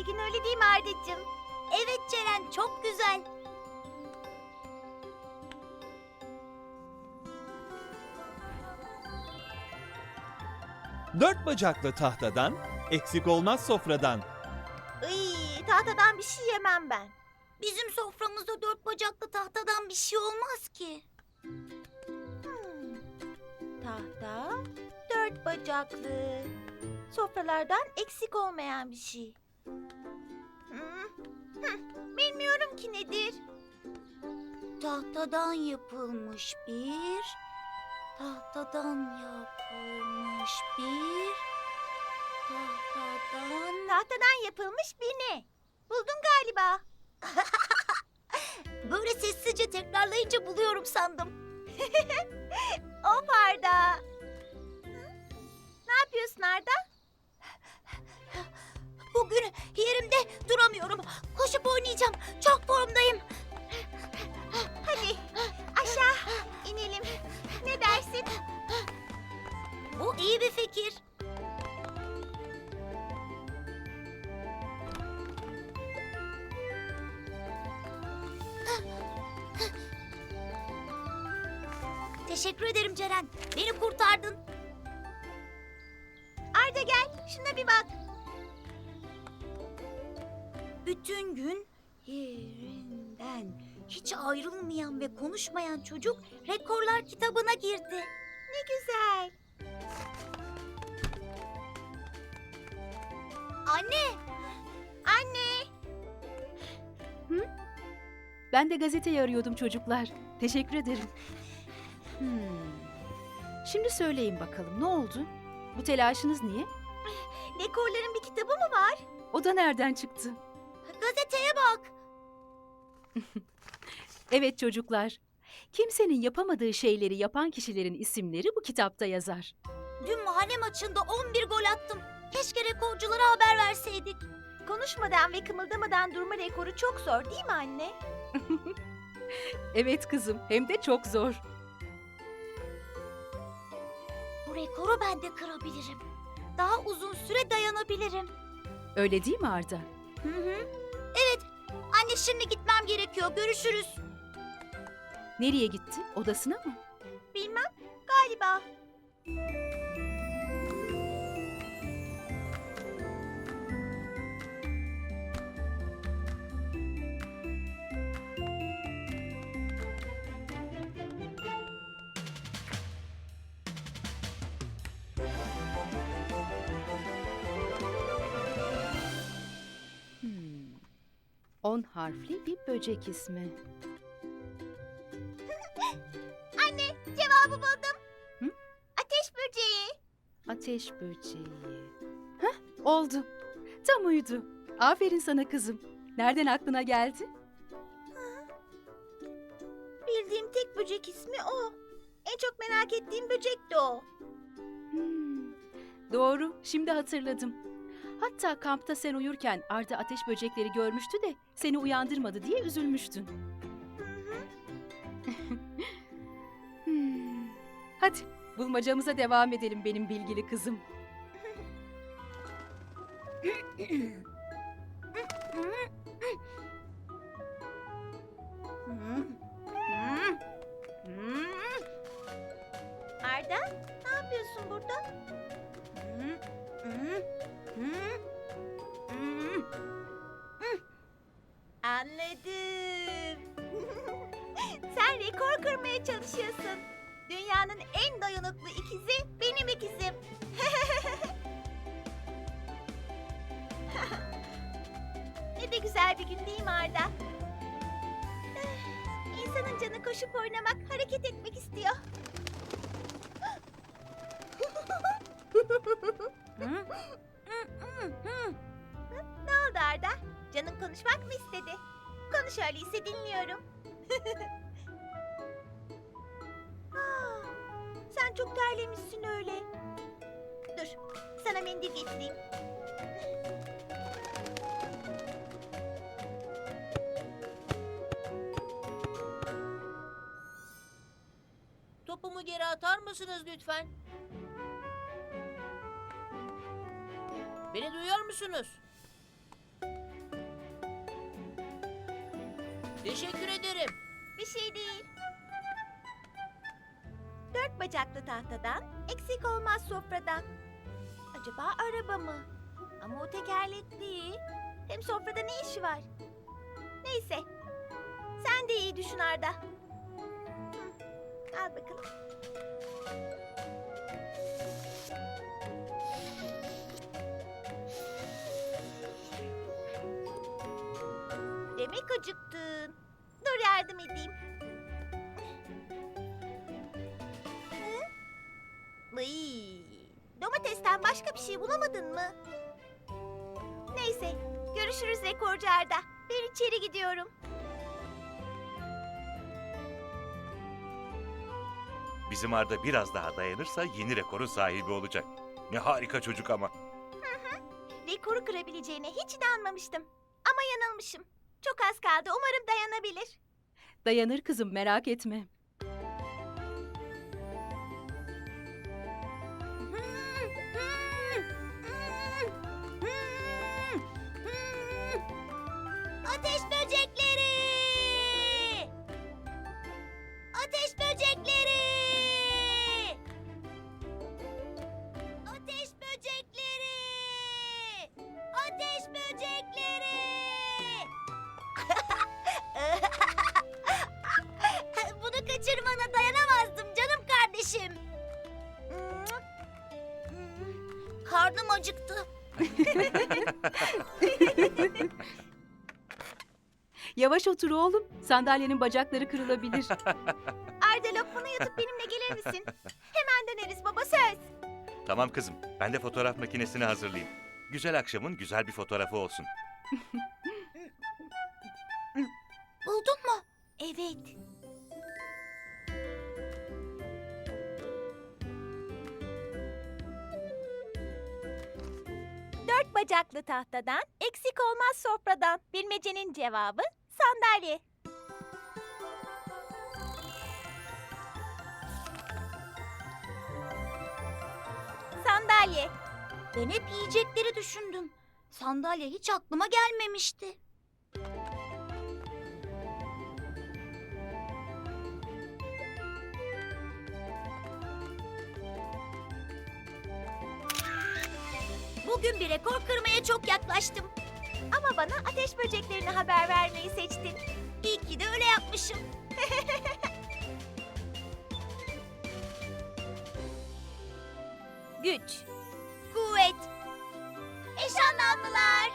gün öyle değil mi Arda'cığım? Evet Ceren çok güzel. Dört bacaklı tahtadan, eksik olmaz sofradan. Iy, tahtadan bir şey yemem ben. Bizim soframızda dört bacaklı tahtadan bir şey olmaz ki. Hmm. Tahta, dört bacaklı. Sofralardan eksik olmayan bir şey. Bilmiyorum ki nedir. Tahtadan yapılmış bir, tahtadan yapılmış bir, tahtadan... Tahtadan yapılmış bir ne? Buldun galiba. Böyle sessizce tekrarlayınca buluyorum sandım. Of Arda. Ne yapıyorsun Arda? Bugün yerimde duramıyorum. Oynayacağım. Çok formdayım. Hadi aşağı inelim. Ne dersin? Bu iyi bir fikir. Teşekkür ederim Ceren. Beni kurtardın. Arda gel şuna bir bak. Bütün gün yerinden hiç ayrılmayan ve konuşmayan çocuk rekorlar kitabına girdi. Ne güzel. Anne, Anne. Ben de gazeteyi arıyordum çocuklar. Teşekkür ederim. Hmm. Şimdi söyleyin bakalım ne oldu? Bu telaşınız niye? Dekorların bir kitabı mı var? O da nereden çıktı? gazeteye bak. Evet çocuklar. Kimsenin yapamadığı şeyleri yapan kişilerin isimleri bu kitapta yazar. Dün mahalle maçında 11 gol attım. Keşke rekorculara haber verseydik. Konuşmadan ve kımıldamadan durma rekoru çok zor değil mi anne? Evet kızım, hem de çok zor. Bu rekoru ben de kırabilirim. Daha uzun süre dayanabilirim. Öyle değil mi Arda? Hı hı. Evet. Anne şimdi gitmem gerekiyor. Görüşürüz. Nereye gitti? Odasına mı? Bilmem galiba. On harfli bir böcek ismi. Anne cevabı buldum. Hı? Ateş böceği. Ateş böceği. Heh, oldu. Tam uydu. Aferin sana kızım. Nereden aklına geldi? Bildiğim tek böcek ismi o. En çok merak ettiğim böcek de o. Hmm, Doğru, şimdi hatırladım. Hatta kampta sen uyurken Arda ateş böcekleri görmüştü de seni uyandırmadı diye üzülmüştün. Hmm. Hadi bulmacamıza devam edelim benim bilgili kızım. Sen rekor kırmaya çalışıyorsun. Dünyanın en dayanıklı ikizi benim ikizim. ne de güzel bir gün değil mi Arda? İnsanın canı koşup oynamak, hareket etmek istiyor. Ne oldu Arda? Canın konuşmak mı istedi? Konuş öyleyse dinliyorum. Çok terlemişsin öyle. Dur, sana mendil getireyim. Topumu geri atar mısınız lütfen? Beni duyuyor musunuz? Teşekkür ederim. Bir şey değil. Bacaklı tahtadan, eksik olmaz sofradan. Acaba araba mı? Ama o tekerlekli. Hem sofrada ne işi var? Neyse. Sen de iyi düşün Arda. Hı, Al bakalım. Demek acıktın. Dur yardım edeyim. Domatesten başka bir şey bulamadın mı? Neyse, görüşürüz rekorcu Arda. Ben içeri gidiyorum. Bizim Arda biraz daha dayanırsa yeni rekorun sahibi olacak. Ne harika çocuk ama. Rekoru kırabileceğine hiç inanmamıştım. Ama yanılmışım. Çok az kaldı. Umarım dayanabilir. Dayanır kızım merak etme. Karnım acıktı. Yavaş otur oğlum. Sandalyenin bacakları kırılabilir. Arda lokmanı yutup benimle gelir misin? Hemen döneriz baba söz. Tamam kızım, ben de fotoğraf makinesini hazırlayayım. Güzel akşamın güzel bir fotoğrafı olsun. Buldun mu? Evet. Dört bacaklı tahtadan, eksik olmaz sofradan. Bilmecenin cevabı sandalye. Sandalye. Ben hep yiyecekleri düşündüm. Sandalye hiç aklıma gelmemişti. Bugün bir rekor kırmaya çok yaklaştım. Ama bana ateş böceklerine haber vermeyi seçtin. İyi ki de öyle yapmışım. Güç. Kuvvet. Eş anlamlılar.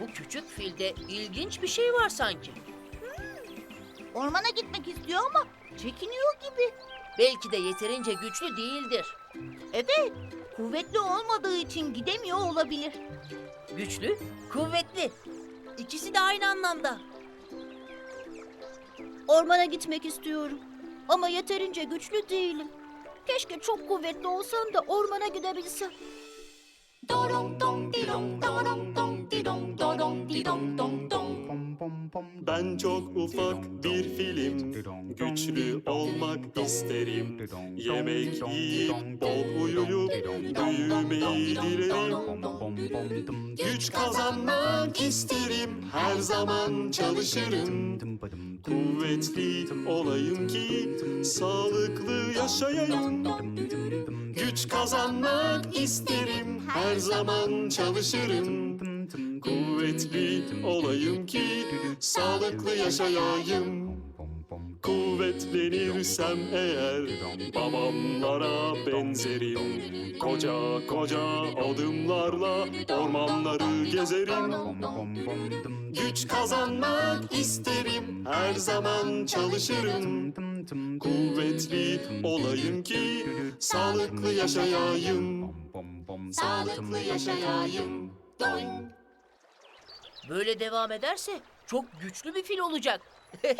Bu küçük filde ilginç bir şey var sanki. Ormana gitmek istiyor ama çekiniyor gibi. Belki de yeterince güçlü değildir. Evet, kuvvetli olmadığı için gidemiyor olabilir. Güçlü, kuvvetli. İkisi de aynı anlamda. Ormana gitmek istiyorum. Ama yeterince güçlü değilim. Keşke çok kuvvetli olsam da ormana gidebilsem. Ben çok ufak bir film Güçlü olmak isterim Yemek yiyip bol uyuyup Büyümeyi dilerim Güç kazanmak isterim Her zaman çalışırım Kuvvetli olayım ki Sağlıklı yaşayayım Güç kazanmak isterim Her zaman çalışırım Kuvvetli olayım ki Sağlıklı yaşayayım. Kuvvetlenirsem eğer Babamlara benzerim. Koca koca adımlarla Ormanları gezerim. Güç kazanmak isterim Her zaman çalışırım. Kuvvetli olayım ki Sağlıklı yaşayayım. Sağlıklı yaşayayım. Doing. Böyle devam ederse çok güçlü bir fil olacak.